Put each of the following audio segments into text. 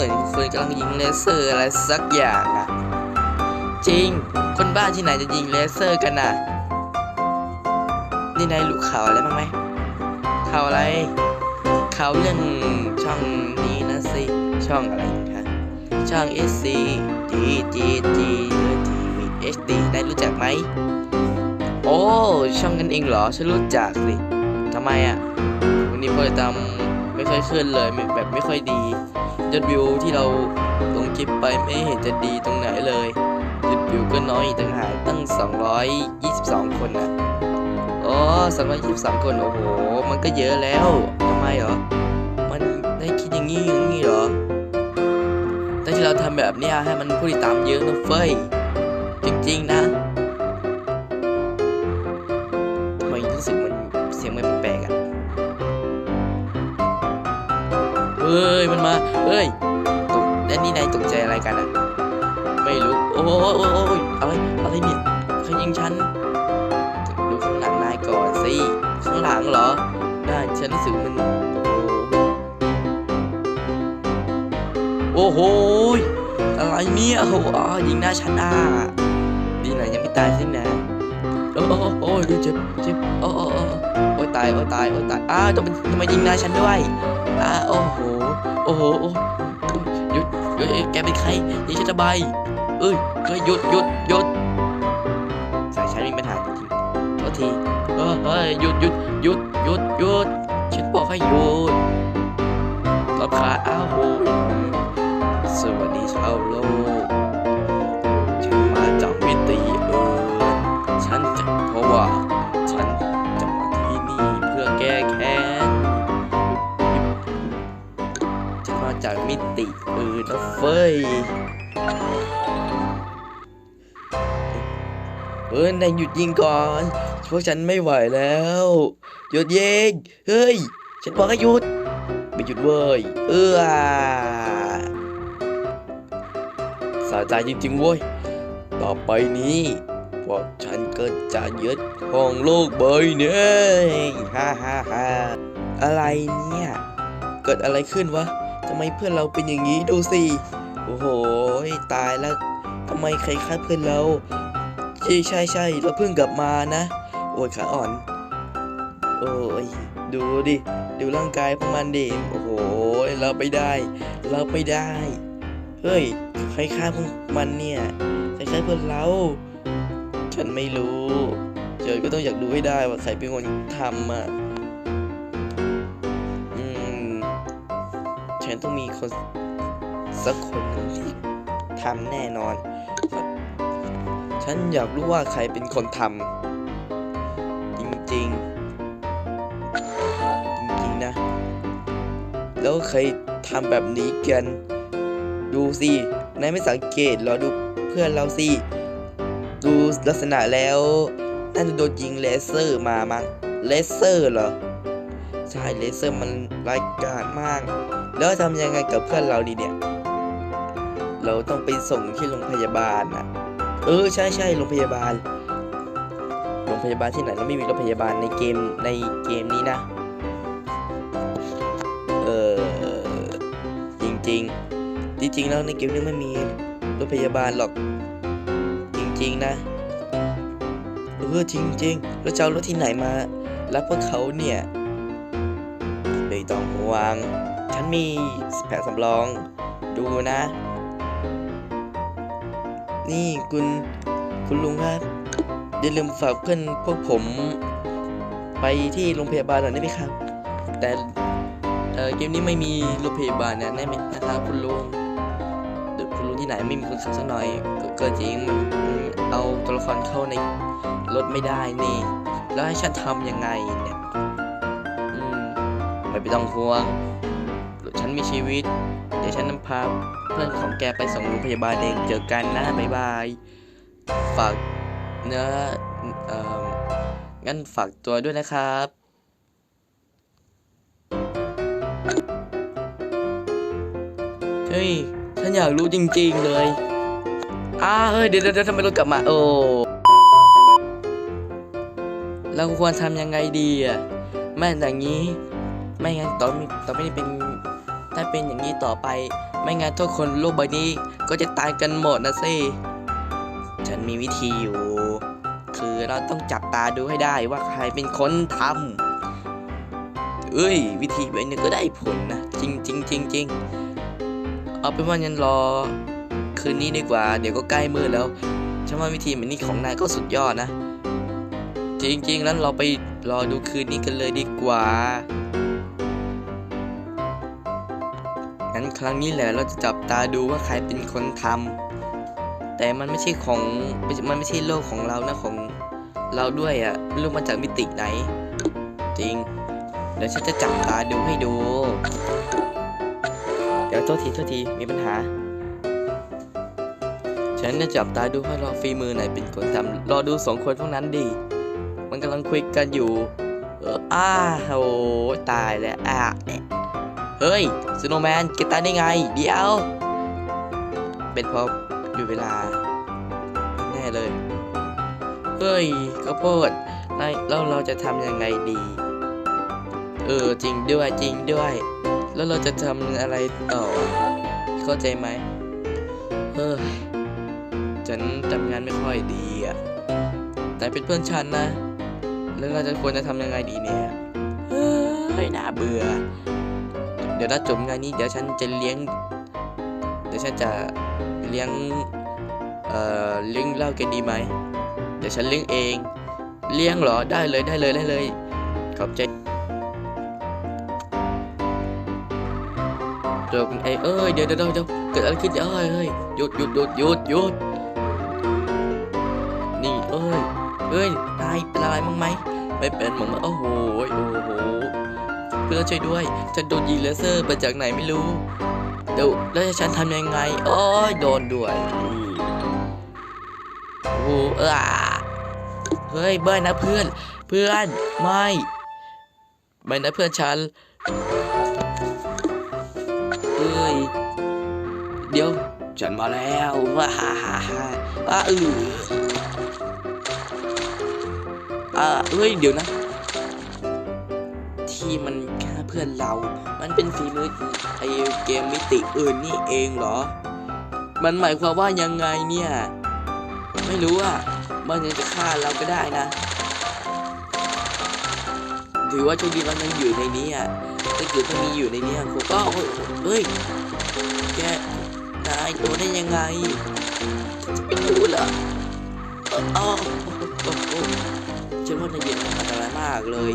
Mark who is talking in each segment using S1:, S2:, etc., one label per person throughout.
S1: มือนคนกำลังยิงเลเซอร์อะไรสักอย่างอะจริง คนบ้านที่ไหนจะยิงเลเซอร์กันนะนี่นายรู้ข่าวอะไรบ้างไหมข่าวอะไรข่าวเรื่องช่องนี้นะสิ ช่องอะไรคะช่อง SC G G G TV HD ได้รู้จักไหม โอ้ ช่องกันเองเหรอ ฉันรู้จักสิทำไมอะวันนี้โปรตามไม่ค่อยขึ้นเลยแบบไม่ค่อยดี ยอดวิวที่เราลงคลิปไปไม่เห็นจะดีตรงไหนเลยยอดวิวก็น้อยอีกต่างหากตั้ง 222 คนนะอ๋อ222คน โอ้โห มันก็เยอะแล้วทำไมเหรอ มันได้คิดอย่างนี้อย่างนี้เหรอแต่ที่เราทำแบบนี้ให้มันผู้ติดตามเยอะนะเฟ้ย จริงๆนะทำไมรู้สึกมันเสียงมันแปลกๆอะเฮ้ย มันมา ฮ้ยตกแล้วนี่นายตกใจอะไรกันอะ ไม่รู้ โอ้ยโอ้ยโอ้ยอะไรอะไรเนี่ยใครยิงฉัน ดูข้างหลังนายก่อนสิ ข้างหลังเหรอ ได้ฉันรู้สึกมัน โอ้โหยอะไรเนี่ยโอ้โหยิงหน้าฉันอะดีหน่อยยังไม่ตายสินะโอ้โอ้โอ้ยดูเจ็บเจ็บโอ้โอ้โอ้โอ้ยตายโอ้ยตายโอ้ยตายอ้าวทำไมทำไมยิงหน้าฉันด้วยอ้าโอ้โห โอ้โหโอ้หยุดหยุดเอ้ยแกเป็นใครยิงฉันทำไมเอ้ยเฮ้ยหยุดหยุดหยุดสายฉันมีปัญหาจริงๆโทษทีเออเฮ้ยหยุดหยุดหยุดหยุดหยุดฉันบอกให้หยุดรำคาญอ้าวโหสวัสดีชาวโลก อื่นนะเฟ้ยเฮ้ยนายหยุดยิงก่อน พวกฉันไม่ไหวแล้ว หยุดยิง เฮ้ย ฉันบอกให้หยุด ไม่หยุดเว้ย เออสะใจจริงๆเว้ย ต่อไปนี้ พวกฉันก็จะยึดห้องโลกใบนี้ฮ่าฮ่าฮ่าอะไรเนี่ย เกิดอะไรขึ้นวะ ทำไมเพื่อนเราเป็นอย่างนี้ดูสิ โอ้โห ตายแล้วทำไมใครฆ่าเพื่อนเรา ใช่ใช่ใช่เราเพิ่งกลับมานะ โอ้ยขาอ่อน โอ้ย ดูดิ ดูร่างกายพวกมันดิ โอ้โห เราไม่ได้ เราไม่ได้ เฮ้ย ใครฆ่าพวกมันเนี่ย ใครฆ่าเพื่อนเรา ฉันไม่รู้ เจอก็ต้องอยากรู้ให้ได้ว่าใครเป็นคนทำอะ ต้องมีคนสักคนหนึ่งที่ทำแน่นอน ฉันอยากรู้ว่าใครเป็นคนทำจริงๆ จริงๆนะ แล้วใครทำแบบนี้กันดูสินายไม่สังเกตเหรอดูเพื่อนเราสิ ดูลักษณะแล้วน่าจะโดนยิงเลเซอร์มามั้งเลเซอร์เหรอ ใช่เลเซอร์มันร้ายกาจมาก แล้วทำยังไงกับเพื่อนเราดีเนี่ย เราต้องไปส่งที่โรงพยาบาลนะเออใช่ใช่โรงพยาบาล โรงพยาบาลที่ไหนเราไม่มีรถพยาบาลในเกมในเกมนี้นะ เออจริงๆจริงๆแล้วในเกมนี้ไม่มีรถพยาบาลหรอก จริง ๆ นะเออจริงๆแล้วจะเอารถที่ไหนมารับพวกเขาเนี่ยไม่ต้องห่วงฉัน มีแผนสำรอง ดูนะ นี่คุณคุณลุงครับอย่าลืมฝากเพื่อนพวกผม ไปที่โรงพยาบาลหน่อยได้ไหมครับ แต่เเกมนี้ไม่มีโรงพยาบาลนะได้ไหมนะครับคุณลุงคุณลุงที่ไหนไม่มีคนขับสักหน่อยเก็ก็จริงมันเอาตัวละครเข้าในรถไม่ได้นี่ แล้วให้ฉันทำยังไงเนี่ยไม่ต้องห่วง ฉันมีชีวิต เดี๋ยวฉันนำพาเพื่อนของแกไปส่งโรงพยาบาลเองเจอกันนะบ๊ายบาย ฝากเนื้อเอ่องั้นฝากตัวด้วยนะครับเฮ้ยฉันอยากรู้จริง ๆเลยอ้าเฮ้ยเดี๋ยวเดี๋ยวทำไมรถกลับมาโอ้เราควรทำยังไงดีอะไม่อย่างนี้ ไม่งั้นตอมีต่อไม่ได้เป็น ถ้าเป็นอย่างนี้ต่อไป ไม่งั้นทุกคนโลกใบนี้ก็จะตายกันหมดนะสิฉันมีวิธีอยู่ คือเราต้องจับตาดูให้ได้ว่าใครเป็นคนทำเอ้ย วิธีแบบนี้ก็ได้ผลนะ จริงจริงจริงจริงเอาเป็นว่ายันรอ คืนนี้ดีกว่า เดี๋ยวก็ใกล้มืดแล้วฉันว่าวิธีแบบนี้ของนายก็สุดยอดนะ จริงๆแล้วเราไปรอดูคืนนี้กันเลยดีกว่า งั้นครั้งนี้แหละเราจะจับตาดูว่าใครเป็นคนทำแต่มันไม่ใช่ของมันไม่ใช่โลกของเรานะของเราด้วยอะ่ะไม่รู้มาจากมิติไหน จริงเดี๋ยวฉันจะจับตาดูให้ดู เดี๋ยวโทษทีโทษทีมีปัญหา ฉันจะจับตาดูให้รอฝีมือไหนเป็นคนทำรอดูสองคนพวกนั้นดีมันกำลังคุยกันอยู่ เอออ้าโอ้ตายแล้วอะ เฮ้ยสโนว์แมนแกตายได้ไง เดี๋ยว เป็นเพราะอยู่เวลา แน่เลย เฮ้ยข้าวโพดนายแล้วเราจะทำยังไงดี เออจริงด้วยจริงด้วย แล้วเราจะทำอะไรต่อ เข้าใจไหมเฮ้ยฉันทำงานไม่ค่อยดีอะแต่เป็นเพื่อนฉันนะ แล้วเราจะควรจะทำยังไงดีเนี่ย เฮ้ยน่าเบื่อ ดี๋ยวถ้าจบงานนี้เดี๋ยวฉันจะเลี้ยง เดี๋ยวฉันจะเลี้ยง เอ่อ เลี้ยงเหล้าแกดีไหม เดี๋ยวฉันเลี้ยงเอง เลี้ยงเหรอ ได้เลย ได้เลย ได้เลย ขอบใจจบไอ้เอ้ย เดี๋ยวเดี๋ยวเดี๋ยวเกิดอะไรขึ้นเอ้ยเฮ้ยหยุดหยุดหยุดหยุดหยุดนี่เอ้ยเอ้ยนายเป็นอะไรมั้งไหมไม่เป็นมั้งโอ้โห โอ้โห พื่อนช่วยด้วย ฉันโดนยิงเลเซอร์มาจากไหนไม่รู้เดี๋ยวแล้วฉันทำยังไงโอ้ยโดนด้วยโอ้โหเออเฮ้ยเบิร์นะเพื่อน เพื่อนไม่ไม่นะเพื่อนฉันเฮ้ยเดี๋ยวฉันมาแล้วว้าฮ่าฮ่าฮ่าอ้าเอออ่าเฮ้ยเดี๋ยวนะ ที่มันฆ่าเพื่อนเรา มันเป็นฝีมือไอเกมมิติอื่นนี่เองเหรอ มันหมายความว่ายังไงเนี่ย ไม่รู้อะ มันยังจะฆ่าเราก็ได้นะ ถือว่าโชคดีว่ามันอยู่ในนี้อะถ้าเกิดมันมีอยู่ในนี้อะผมก็โอ้ยเฮ้ย แกนายโดนได้ยังไง จะไปรู้เหรอเอออ๋อฉันว่านายเย็นอันตรายมากเลย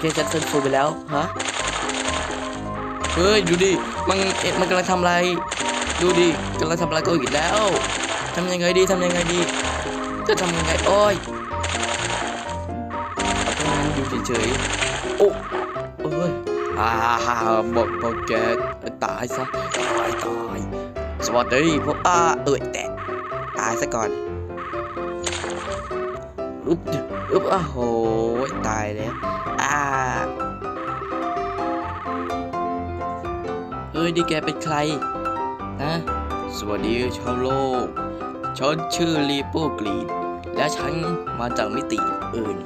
S1: เคฉันเซิร์ฟฟูไปแล้วฮะเฮ้ยดูดิมันเอ๊ะมันกำลังทำอะไร ดูดิกำลังทำอะไรก็อีกแล้วทำยังไงดีทำยังไงดีจะทำยังไงโอ้ยเอาแค่นั้นอยู่เฉยๆโอ้โอ้ยฮ่าฮ่าฮ่าบอกบอกแกตายซะตายตายสวัสดีพวกอ้าเอ้ยแต่ตายซะก่อนอึ๊บ อึ๊บอ้โหตายแล้วอ่าเฮ้ยนี่แกเป็นใครนะสวัสดีชาวโลกฉันชื่อลีโปกรีดและฉันมาจากมิติอื่น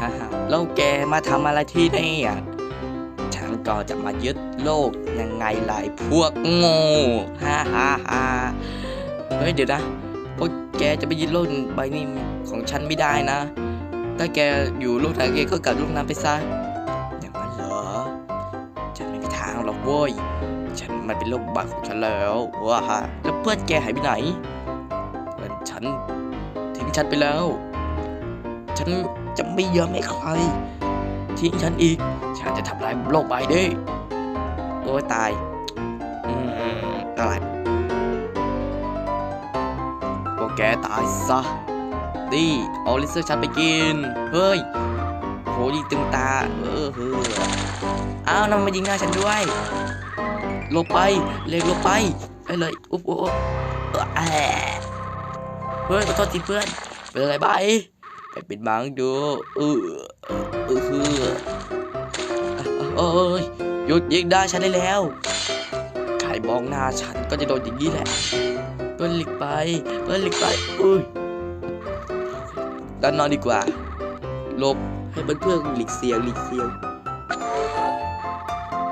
S1: ฮ่าฮ่าแล้วแกมาทำอะไรที่นี่อะฉันก็จะมายึดโลกยังไงหลายพวกโง่ฮ่าฮ่าฮ่าเฮ้ยเดี๋ยวนะพวกแกจะไปยึดโลกใบนี้ของฉันไม่ได้นะ ถ้าแกอยู่โลกไหนแกก็กลับโลกนั้นไปซะอย่างนั้นเหรอ ฉันไม่มีทางหรอกเว้ย ฉันมันเป็นโลกบัตของฉันแล้วว้าฮะแล้วเพื่อนแกหายไปไหนเพื่อนฉันทิ้งฉันไปแล้ว ฉันจะไม่ยอมให้ใคร ทิ้งฉันอีก ฉันจะทำลายโลกใบนี้โอ้ยตายอืมอะไรพวกแกตายซะ นี่เอาลิเซอร์ฉันไปกิน เฮ้ย โหดีตึงตา เออเฮ้ออ้าวนั่นมายิงหน้าฉันด้วยหลบไป เล็กหลบไปไปเลย อุ๊บอุ๊บเออแอะเฮ้ยขอโทษทีเพื่อน เป็นอะไรไปไปป็นบังดู เออเออเฮ้อเอ้ยหยุดยิงได้ฉันได้แล้วใครมองหน้าฉันก็จะโดนอย่างนี้แหละเปิ้ลหลีกไปเปิ้ลหลีกไปอุ้ย ด้านนอนดีกว่าหลบให้เพื่อนๆหลีกเสียงหลีกเสียง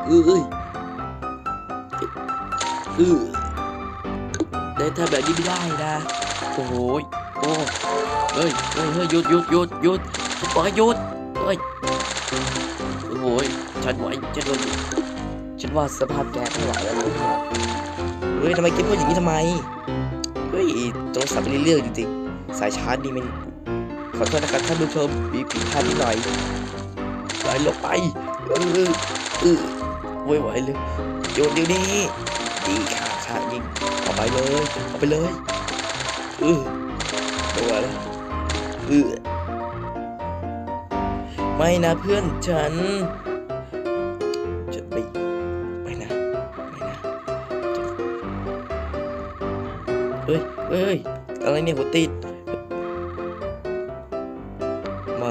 S1: เอ้ยเออได้ทำแบบนี้ไม่ได้นะโอ้โหยโอ้เฮ้ยเฮ้ยเฮ้ยหยุดหยุดหยุดหยุดฉันบอกให้หยุดเฮ้ยโอ้โหยฉันไหวฉันโดนฉันว่าสภาพแกไม่ไหวแล้วนะเฮ้ยทำไมแกพูดอย่างนี้ทำไมเฮ้ยโทรศัพท์ไม่ได้เรื่องจริงๆสายชาร์จนี่มัน ขอโทษนะครับท่านผู้ชมมีผิดพลาดนิดหน่อยไหลลงไปเออเออไม่ไหวเลยโยนเดี๋ยวนี้ดีค่ะค่ะยิงเอาไปเลยเอาไปเลยเออไม่ไหวแล้วเออไม่นะเพื่อนฉันจะไปไปนะไปนะเฮ้ยเฮ้ย อะไรเนี่ยหัวติด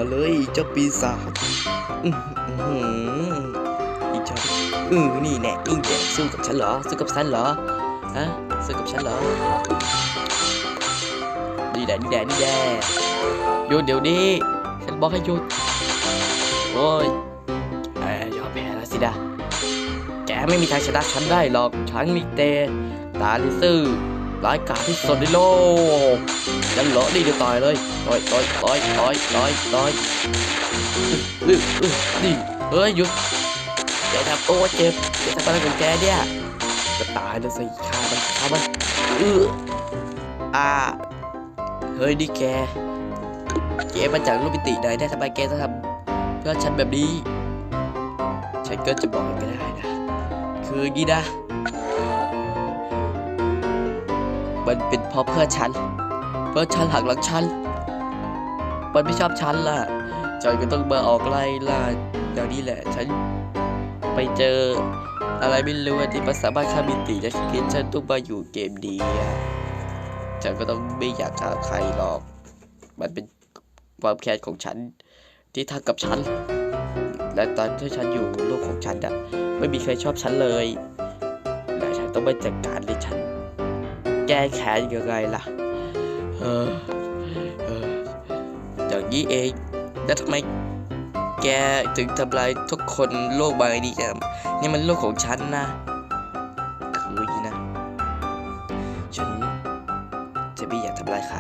S1: เลยเจ้าปีศาจอื้อหืออีเจ้าเออนี่แน่นี่แน่สู้กับฉันเหรอ สู้กับฉันเหรอ ฮะ สู้กับฉันเหรอ นี่แน่นี่แน่นี่แน่หยุดเดี๋ยวนี้ ฉันบอกให้หยุด โอ้ยเอ้ยอมแพ้แล้วสินะแกไม่มีทางชนะฉันได้หรอก ฉันมีแต่ตาลิซื่อร้ายกาจที่สุดในโลก ยังเหรอนี่เดี๋ยวต่อยเลยต่อยต่อยต่อยต่อยต่อยต่อยอื้ออื้อนี่เฮ้ยหยุดแกทำโอ้เจ็บแกทำอะไรของแกเนี่ยจะตายแล้วสิฆ่ามันฆ่ามันเอออ่าเฮ้ยนี่แกแกมาจากลูกปิติไหนได้ทำไมแกต้องทำเพื่อฉันแบบนี้ฉันก็จะบอกก็ได้นะคืออย่างนี้นะมันเป็นเพราะเพื่อฉัน เพื่อฉันหักหลังฉัน มันไม่ชอบฉันล่ะฉันก็ต้องมาออกไล่ล่าอย่างนี้แหละ ฉันไปเจออะไรไม่รู้อะที่มันสามารถฆ่ามิติและคิดฉันต้องมาอยู่เกมดีอะฉันก็ต้องไม่อยากฆ่าใครหรอก มันเป็นความแค้นของฉัน ที่ทำกับฉัน และตอนที่ฉันอยู่โลกของฉันอะไม่มีใครชอบฉันเลยและฉันต้องไปจัดการเลยฉัน แก้แค้นยังไงล่ะ เออเอออย่างนี้เองแล้วทำไมแกถึงทำลายทุกคนโลกใบนี้กันนี่มันโลกของฉันนะ คืออย่างนี้นะ ฉันจะไม่อยากทำลายใคร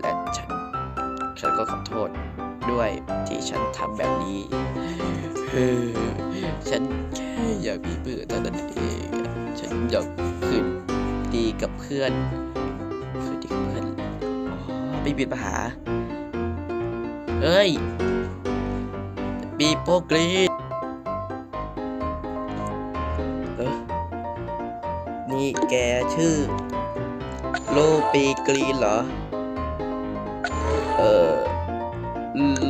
S1: และฉัน ฉันก็ขอโทษด้วยที่ฉันทำแบบนี้เออฉันแค่อยากมีเพื่อนเท่านั้นเอง ฉันอยากคืนดีกับเพื่อน อไม่มีปัญหา เอ้ย ปีโป้กรีดเออนี่แกชื่อ โลปีกรีนเหรอ เออ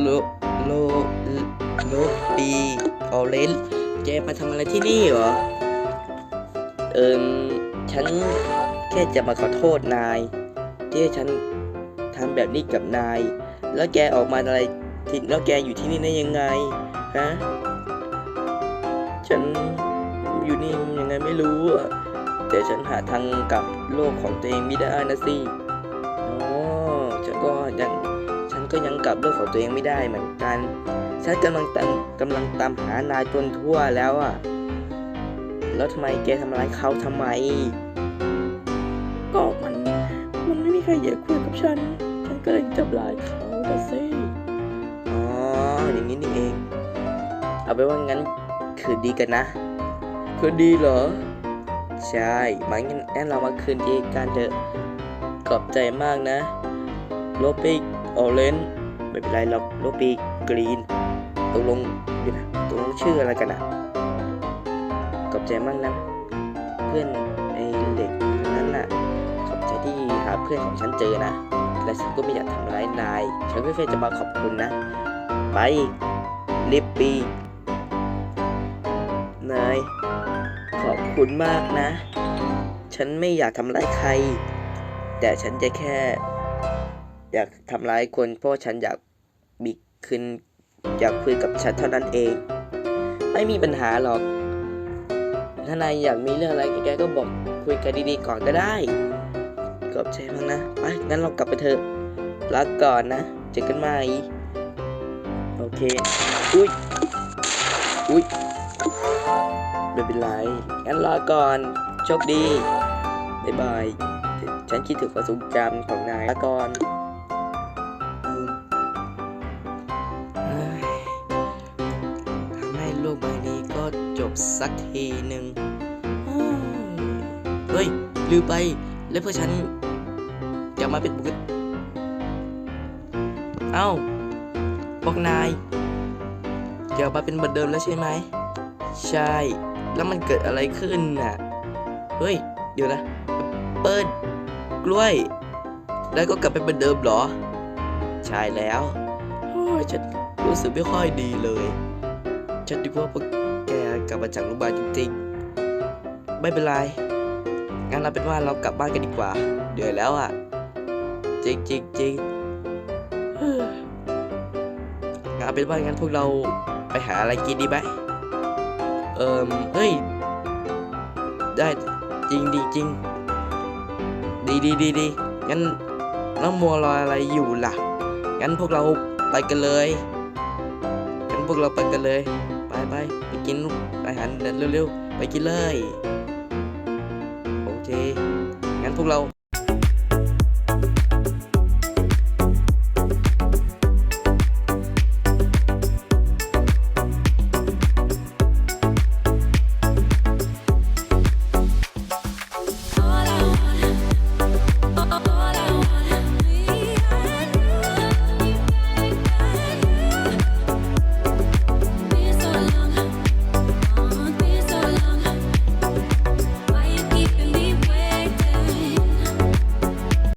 S1: โลโลโลปีออเรนจ์แกมาทำอะไรที่นี่เหรอ เอิมฉันแค่จะมาขอโทษนายที่ฉัน ทำแบบนี้กับนาย แล้วแกออกมาอะไรที่แล้วแกอยู่ที่นี่ได้ยังไงฮะฉันอยู่นี่ยังไงไม่รู้อะแต่ฉันหาทางกลับโลกของตัวเองไม่ได้นะสิอ๋อฉันก็ยังฉันก็ยังกลับโลกของตัวเองไม่ได้เหมือนกันฉันกำลังตามกำลังตามหานายจนทั่วแล้วอะแล้วทำไมแกทำร้ายเขาทำไม ก็มันมันไม่มีใครอยากคุยกับฉัน ก็เลยจับลายเขาแต่สิอ๋ออย่างนี้นี่เอง เอาไปนว่างั้นคืนดีกันนะ คืนดีเหรอ ใช่มางั้นงั้นเรามาคืนดีกันเถอะขอบใจมากนะ โลปิกออเรนไม่เป็นไรหรอกโลปิกกรีนตกลงเดี๋ยวนะตกลงชื่ออะไรกันอะขอบใจมากนะ เพื่อนไอ้เด็กคนนั้นน่ะขอบใจที่หาเพื่อนของฉันเจอนะ และฉันก็ไม่อยากทำร้ายนาย ฉันก็แค่จะมาขอบคุณนะ ไปลิปปี้นาย ขอบคุณมากนะ ฉันไม่อยากทำร้ายใคร แต่ฉันจะแค่ อยากทำร้ายคน เพราะฉันอยากมีคืนอยากคุยกับฉันเท่านั้นเอง ไม่มีปัญหาหรอก ถ้านายอยากมีเรื่องอะไรแกก็บอกคุยกันดีๆก่อนก็ได้ ขอบใจมากนะไปงั้นเรากลับไปเถอะลาก่อนนะเจอกันใหม่โอเคอุ้ยอุ้ยไม่เป็นไรงั้นลาก่อนโชคดีบ๊ายบายฉันคิดถึงความทรงจำของนายลาก่อนทำให้โลกใบนี้ก็จบสักทีหนึ่งเฮ้ยลืมไป แล้วเพื่อฉัน มาเป็นปกติเอ้าพวกนายกลับมาเป็นเหมือนเดิมแล้วใช่ไหม ใช่ แล้วมันเกิดอะไรขึ้นน่ะ เฮ้ย เดี๋ยวนะ เปิดกล้วย แล้วก็กลับไปเหมือนเดิมเหรอ ใช่แล้วโอ้ยฉันรู้สึกไม่ค่อยดีเลย ฉันคิดว่าพวกแกกลับมาจากโรงพยาบาลจริงๆ ไม่เป็นไร งั้นเราเป็นว่าเรากลับบ้านกันดีกว่า เดือยแล้วอะ จริงจริงจริงเฮ้ยงั้นเอาเป็นว่างั้นพวกเราไปหาอะไรกินดีไหมเอิมเฮ้ย ได้จริงดีจริง ดีดีดีดีงั้นน้องมัวรออะไรอยู่ล่ะ งั้นพวกเราไปกันเลย งั้นพวกเราไปกันเลย ไปไปไปกินอาหารเร็วๆ ไปกินเลย โอเค งั้นพวกเรา